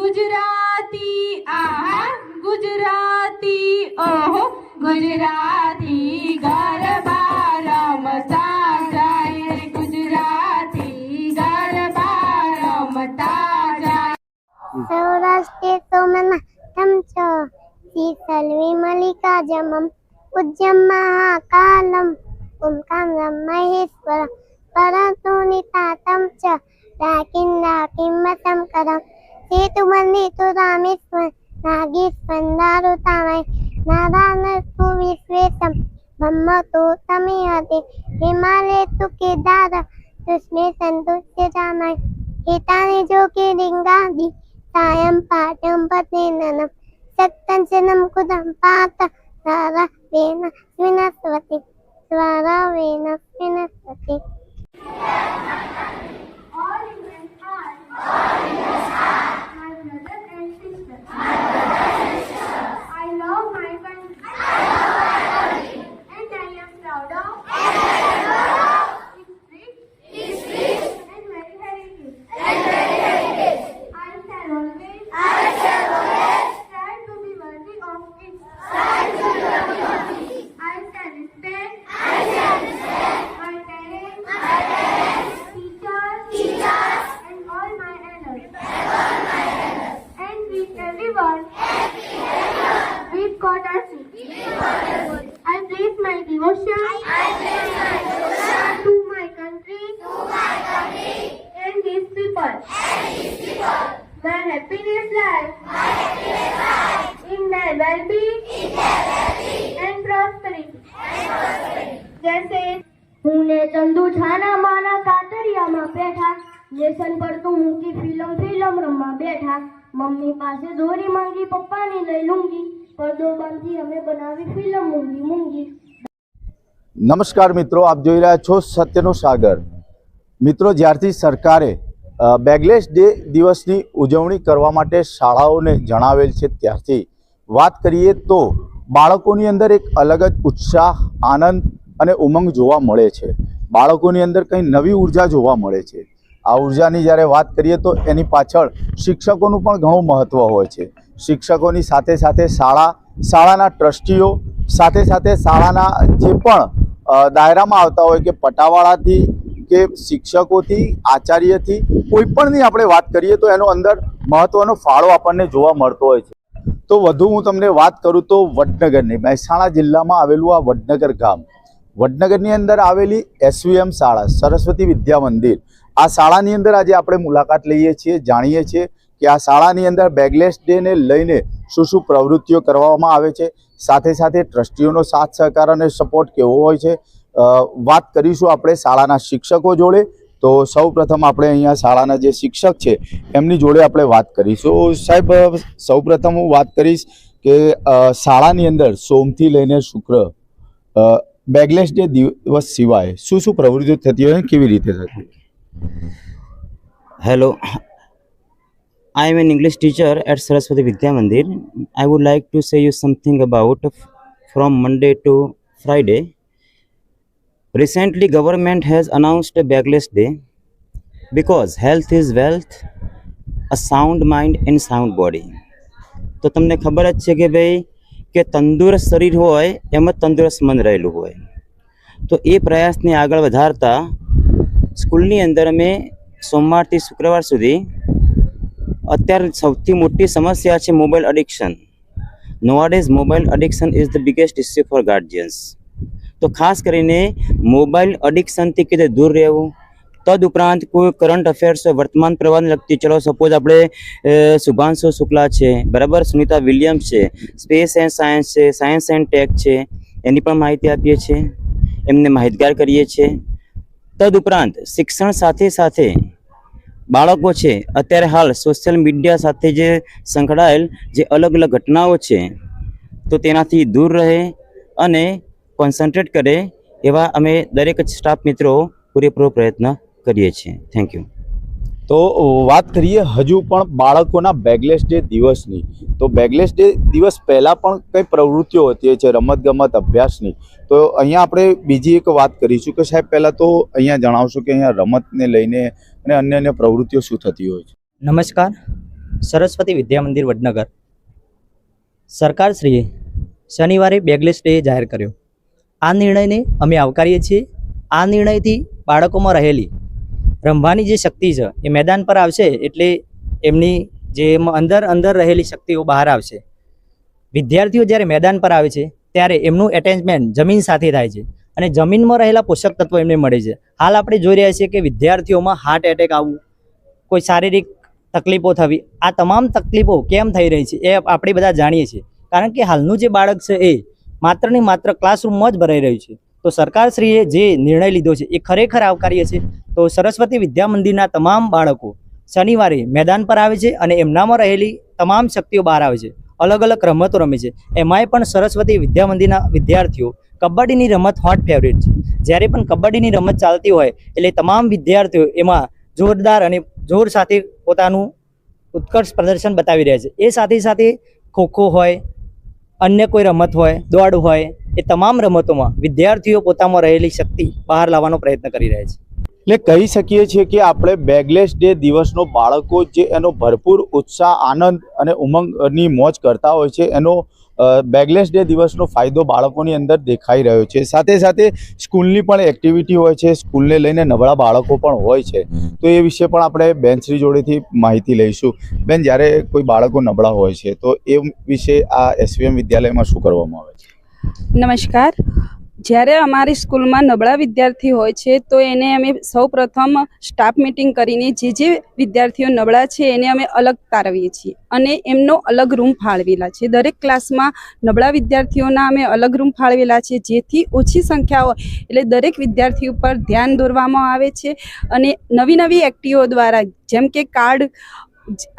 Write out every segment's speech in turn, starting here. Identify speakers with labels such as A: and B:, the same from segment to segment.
A: ગુજરાતી આહા ગુજરાતી ઓહો ગુજરાતી ગરબા રમતા જાય રે ગુજરાતી ગરબા રમતા જાય
B: સૌરાષ્ટ્રે સોમના ચમચો શીતલ વિમલિકા જમમ ઉજ્જમ મહાકાલમ ઓમકામ મહેશ્વર પરંતુ નિતાતમ ચ રાકિન રાકિમ મતમ તે મને તો રામેશ્વર નાગેશ પંડારો તાવાય નારાયણ તુ વિશ્વેશમ બ્રહ્મ તો તમે હતે હિમાલય તુ કેદાર તુષ્મે સંતુષ્ટ રામાય. હિતાને જો કે લિંગાદિ
C: સાયમ પાઠમ પતેનમ સત્તંચનમ કુદમ પાત, સારા વેન વિનસ્વતી. દ્વારા વેન વિનસ્વતી. place my devotion. To my country. And these people. Their happiness lies. In their well-being. And prosperity. જૈસે હું ને ચંદુ છાના માના કાતરિયામાં બેઠા લેસન પડતું મૂકી ફિલ્મ ફિલ્મ રમવા બેઠા મમ્મી પાસે દોરી માંગી પપ્પાની લઈ લૂંગી પડદો બાંધી અમે બનાવી ફિલ્મ મૂંગી મૂંગી
D: નમસ્કાર મિત્રો, આપ જોઈ રહ્યા છો સત્યનો સાગર. મિત્રો, જ્યારથી સરકારે બેગલેસ ડે દિવસની ઉજવણી કરવા માટે શાળાઓને જણાવેલ છે, ત્યારથી વાત કરીએ તો બાળકોની અંદર એક અલગ જ ઉત્સાહ, આનંદ અને ઉમંગ જોવા મળે છે. બાળકોની અંદર કંઈ નવી ઊર્જા જોવા મળે છે. આ ઉર્જાની જ્યારે વાત કરીએ તો એની પાછળ શિક્ષકોનું પણ ઘણું મહત્ત્વ હોય છે. શિક્ષકોની સાથે સાથે શાળા, શાળાના ટ્રસ્ટીઓ, સાથે સાથે શાળાના જે પણ દાયરામાં આવતા હોય કે પટાવાળાથી કે શિક્ષકોથી, આચાર્યથી કોઈ પણની આપણે વાત કરીએ તો એનો અંદર મહત્ત્વનો ફાળો આપણને જોવા મળતો હોય છે. તો વધુ હું તમને વાત કરું તો વડનગરની, મહેસાણા જિલ્લામાં આવેલું આ વડનગર ગામ. વડનગરની અંદર આવેલી એસવીએમ શાળા, સરસ્વતી વિદ્યા મંદિર. આ શાળાની અંદર આજે આપણે મુલાકાત લઈએ છીએ, જાણીએ છીએ કે આ શાળાની અંદર બેગલેસ ડેને લઈને શું શું પ્રવૃત્તિઓ કરવામાં આવે છે સાથે સાથે ટ્રસ્ટીઓનો સાથ, સહકાર અને સપોર્ટ કેવો હોય છે વાત કરીશું આપણે શાળાના શિક્ષકો જોડે. તો સૌ પ્રથમ આપણે અહીંયા શાળાના જે શિક્ષક છે, એમની જોડે આપણે વાત કરીશું. સાહેબ સૌ હું વાત કરીશ કે શાળાની અંદર સોમથી લઈને શુક્ર બેગલેસ ડે દિવસ સિવાય શું શું પ્રવૃત્તિઓ થતી હોય, કેવી રીતે થતી હોય?
E: I am an English teacher at Saraswati Vidya Mandir. I would like to say you something about from Monday to Friday. Recently, government has announced a bagless day because health is wealth, a sound mind and sound body. તો તમને ખબર જ છે કે ભાઈ કે તંદુરસ્ત શરીર હોય એમ જ તંદુરસ્ત મન રહેલું હોય તો એ પ્રયાસને આગળ વધારતા સ્કૂલની અંદર અમે સોમવારથી શુક્રવાર સુધી અત્યારે સૌથી મોટી સમસ્યા છે mobile addiction nowadays mobile addiction is the biggest issue for guardians તો ખાસ કરીને મોબાઈલ અડિક્શનથી કીધે દૂર રહેવું? તદ ઉપરાંત કોઈ કરંટ અફેર્સ વર્તમાન પ્રવાહને લગતી, ચલો સપોઝ આપણે શુભાંશુ શુક્લા છે, બરાબર? સુનિતા વિલિયમ્સ છે, સ્પેસ એન્ડ સાયન્સ છે, સાયન્સ એન્ડ ટેક છે, એની પણ માહિતી આપીએ છીએ. એમને માહિતગાર કરીએ છીએ. તદ ઉપરાંત શિક્ષણ સાથે સાથે બાળકો છે, અત્યારે હાલ સોશિયલ મીડિયા સાથે જે સંકળાયેલ જે અલગ અલગ ઘટનાઓ છે, તો તેનાથી દૂર રહે અને કોન્સન્ટ્રેટ કરે એવા અમે દરેક સ્ટાફ મિત્રો પૂરેપૂરો પ્રયત્ન કરીએ છીએ. થેન્ક યુ
D: તો વાત કરીએ હજુ પણ બાળકોના બેગલેસ ડે દિવસની. તો બેગલેસ ડે દિવસ પહેલાં પણ કઈ પ્રવૃત્તિઓ હોતી છે રમતગમત અભ્યાસની. તો અહીંયા આપણે બીજી એક વાત કરીશું કે સાહેબ, પહેલાં તો અહીંયા જણાવશો કે અહીંયા રમતને લઈને અને અન્ય અન્ય પ્રવૃત્તિઓ શું થતી હોય છે?
F: નમસ્કાર. સરસ્વતી વિદ્યા મંદિર વડનગર. સરકારશ્રીએ શનિવારે બેગલેસ ડે જાહેર કર્યો. આ નિર્ણયને અમે આવકારીએ છીએ. આ નિર્ણયથી બાળકોમાં રહેલી રમવાની જે શક્તિ છે એ મેદાન પર આવશે એટલે એમની જે અંદર અંદર રહેલી શક્તિઓ બહાર આવશે. વિદ્યાર્થીઓ જ્યારે મેદાન પર આવે છે, ત્યારે એમનું એટેચમેન્ટ જમીન સાથે થાય છે. અને જમીનમાં રહેલા પોષક તત્વો એમને મળે છે. હાલ આપણે જોઈ રહ્યા છીએ કે વિદ્યાર્થીઓમાં હાર્ટ એટેક આવવું કોઈ શારીરિક તકલીફો થવી, આ તમામ તકલીફો કેમ થઈ રહી છે એ આપણે બધા જાણીએ છીએ. કારણ કે હાલનું જે બાળક છે એ માત્ર ને માત્ર ક્લાસરૂમમાં જ ભરાઈ રહ્યું છે. તો સરકારશ્રીએ જે નિર્ણય લીધો છે એ ખરેખર આવકાર્ય છે. તો સરસ્વતી વિદ્યા મંદિરના તમામ બાળકો શનિવારે મેદાન પર આવે છે અને એમનામાં રહેલી તમામ શક્તિઓ બહાર આવે છે. અલગ અલગ રમતો રમે છે. એમાંય પણ સરસ્વતી વિદ્યા મંદિરના વિદ્યાર્થીઓ કબડ્ડીની રમત હોટ ફેવરેટ છે. જ્યારે પણ કબડ્ડીની રમત ચાલતી હોય એટલે તમામ વિદ્યાર્થીઓ એમાં જોરદાર અને જોર સાથે પોતાનું ઉત્કર્ષ પ્રદર્શન બતાવી રહ્યા છે. એ સાથે સાથે ખોખો હોય, અન્ય કોઈ રમત હોય, દોડ હોય, એ તમામ રમતોમાં વિદ્યાર્થીઓ પોતામાં રહેલી શક્તિ બહાર લાવવાનો પ્રયત્ન કરી રહ્યા છે.
D: એટલે કહી શકીએ છીએ કે આપણે બેગલેસ ડે દિવસનો બાળકો જે એનો ભરપૂર ઉત્સાહ આનંદ અને ઉમંગની મોજ કરતા હોય છે એનો બેગલેસ ડે દિવસનો ફાયદો બાળકોની અંદર દેખાઈ રહ્યો છે. સાથે સાથે સ્કૂલની પણ એક્ટિવિટી હોય છે સ્કૂલને લઈને નબળા બાળકો પણ હોય છે. તો એ વિશે પણ આપણે બેનશ્રી જોડેથી માહિતી લઈશું. બેન જ્યારે કોઈ બાળકો નબળા હોય છે તો એ વિશે આ એસવીએમ વિદ્યાલયમાં શું કરવામાં આવે છે?
G: નમસ્કાર. જ્યારે અમારી સ્કૂલમાં નબળા વિદ્યાર્થી હોય છે, તો એને અમે સૌ પ્રથમ સ્ટાફ મિટિંગ કરીને જે જે વિદ્યાર્થીઓ નબળા છે, એને અમે અલગ તારવીએ છીએ. અને એમનો અલગ રૂમ ફાળવેલા છે. દરેક ક્લાસમાં નબળા વિદ્યાર્થીઓના અમે અલગ રૂમ ફાળવેલા છે. જેથી ઓછી સંખ્યા હોય, એટલે દરેક વિદ્યાર્થી ઉપર ધ્યાન દોરવામાં આવે છે. અને નવી નવી એક્ટિવો દ્વારા, જેમ કે કાર્ડ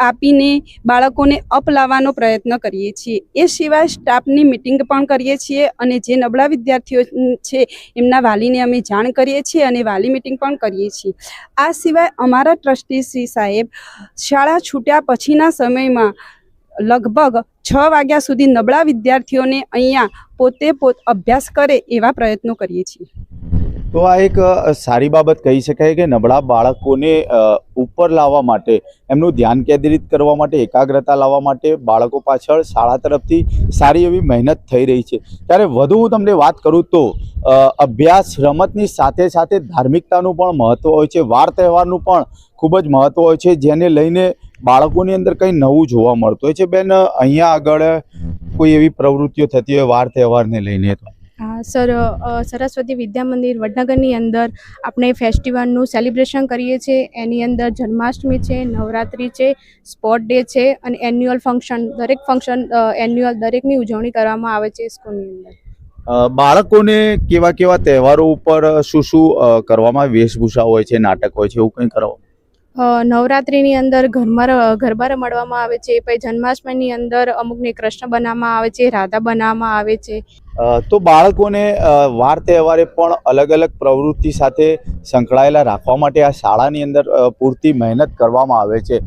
G: આપીને બાળકોને અપ લાવવાનો પ્રયત્ન કરીએ છીએ. એ સિવાય સ્ટાફની મિટિંગ પણ કરીએ છીએ અને જે નબળા વિદ્યાર્થીઓ છે એમના વાલીને અમે જાણ કરીએ છીએ અને વાલી મિટિંગ પણ કરીએ છીએ. આ સિવાય અમારા ટ્રસ્ટી શ્રી સાહેબ શાળા છૂટ્યા પછીના સમયમાં લગભગ છ વાગ્યા સુધી નબળા વિદ્યાર્થીઓને અહીંયા પોતે પોત અભ્યાસ કરે એવા પ્રયત્નો કરીએ છીએ.
D: તો આ એક સારી બાબત કહી શકાય કે નબળા બાળકોને ઉપર લાવવા માટે, એમનું ધ્યાન કેન્દ્રિત કરવા માટે, એકાગ્રતા લાવવા માટે બાળકો પાછળ શાળા તરફથી સારી એવી મહેનત થઈ રહી છે. ત્યારે વધુ હું તમને વાત કરું તો અભ્યાસ રમતની સાથે સાથે ધાર્મિકતાનું પણ મહત્ત્વ હોય છે. વાર તહેવારનું પણ ખૂબ જ મહત્ત્વ હોય છે, જેને લઈને બાળકોની અંદર કંઈ નવું જોવા મળતું હોય છે. બેન અહીંયા આગળ કોઈ એવી પ્રવૃત્તિઓ થતી હોય વાર તહેવારને લઈને તો?
H: સર સરસ્વતી વિદ્યા મંદિર વડનગરની અંદર આપણે ફેસ્ટિવલનું સેલિબ્રેશન કરીએ છીએ. એની અંદર જન્માષ્ટમી છે નવરાત્રિ છે સ્પોર્ટ ડે છે અને એન્યુઅલ ફંક્શન દરેક ફંક્શન એન્યુઅલ દરેકની ઉજવણી કરવામાં આવે છે સ્કૂલની અંદર.
D: બાળકોને કેવા કેવા તહેવારો ઉપર શું શું કરવામાં વેશભૂષા હોય છે નાટક હોય છે એવું કંઈ કરો?
H: અ, નવરાત્રિની અંદર ઘરમાં ર- ગરબા રમાડવામાં આવે છે પછી જન્માષ્ટમીની અંદર અમુકને કૃષ્ણ બનાવવામાં આવે છે રાધા બનાવવામાં આવે છે.
D: તો બાળકોને વાર તહેવારે પણ અલગ અલગ પ્રવૃત્તિ સાથે સંકળાયેલા રાખવા માટે આ શાળાની અંદર પૂરતી મહેનત કરવામાં આવે છે.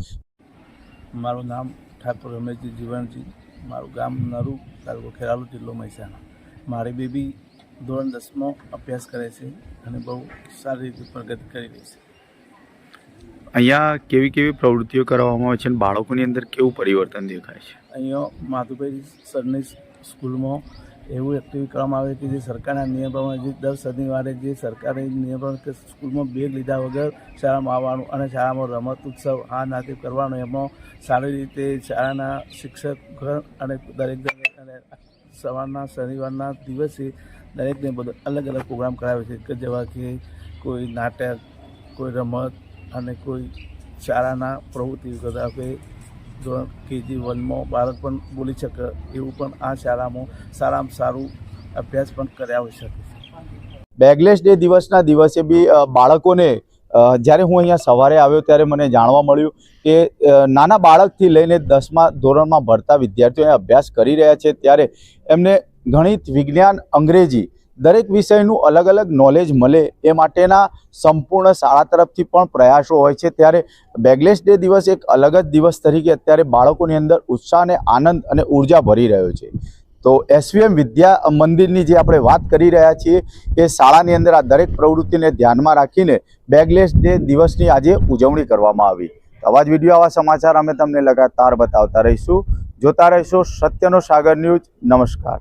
I: મારું નામ ઠાકોર રમેશજી જીવનજી મારું ગામ નરુ તાલુકો ખેરાલુ જિલ્લો મહેસાણા. મારી બેબી ધોરણ દસમો અભ્યાસ કરે છે અને બહુ સારી રીતે પ્રગતિ કરી રહી છે.
D: અહીંયા કેવી કેવી પ્રવૃત્તિઓ કરવામાં આવે છે અને બાળકોની અંદર કેવું પરિવર્તન દેખાય છે?
I: અહીંયા માધુભાઈ સરની સ્કૂલમાં એવું એક્ટિવિટી કરવામાં આવે કે જે સરકારના નિયમ જે દર શનિવારે જે સરકારી નિયમ કે સ્કૂલમાં બેગ લીધા વગર શાળામાં આવવાનું અને શાળામાં રમત ઉત્સવ આ નાતે કરવાનો, એમાં સારી રીતે શાળાના શિક્ષક અને દરેક દરેક અને સવારના, શનિવારના દિવસે દરેકને બધો અલગ અલગ પ્રોગ્રામ કરાવે છે, કે જેવા કે કોઈ નાટક, કોઈ રમત અને કોઈ શાળાના પ્રવૃત્તિ કરતા કે કેજી વનમાં બાળક પણ બોલી શકે એવું પણ આ શાળામાં સારામાં સારું અભ્યાસ પણ કરાવી શકે. છે
D: બેગલેસ ડે દિવસના દિવસે બી બાળકોને જ્યારે હું અહીંયા સવારે આવ્યો ત્યારે મને જાણવા મળ્યું કે નાના બાળકથી લઈને દસમા ધોરણમાં ભણતા વિદ્યાર્થીઓ અભ્યાસ કરી રહ્યા છે. ત્યારે એમને ગણિત, વિજ્ઞાન, અંગ્રેજી દરેક વિષયનું અલગ અલગ નોલેજ મળે એ માટેના સંપૂર્ણ શાળા તરફથી પણ પ્રયાસો હોય છે. ત્યારે બેગલેસ ડે દિવસ એક અલગ જ દિવસ તરીકે અત્યારે બાળકોની અંદર ઉત્સાહ અને આનંદ અને ઊર્જા ભરી રહ્યો છે. તો એસવીએમ વિદ્યા મંદિરની જે આપણે વાત કરી રહ્યા છીએ, એ શાળાની અંદર આ દરેક પ્રવૃત્તિને ધ્યાનમાં રાખીને બેગલેસ ડે દિવસની આજે ઉજવણી કરવામાં આવી. આવા જ વીડિયો, આવા સમાચાર અમે તમને લગાતાર બતાવતા રહીશું. જોતા રહીશું સત્યનો સાગર ન્યૂઝ. નમસ્કાર.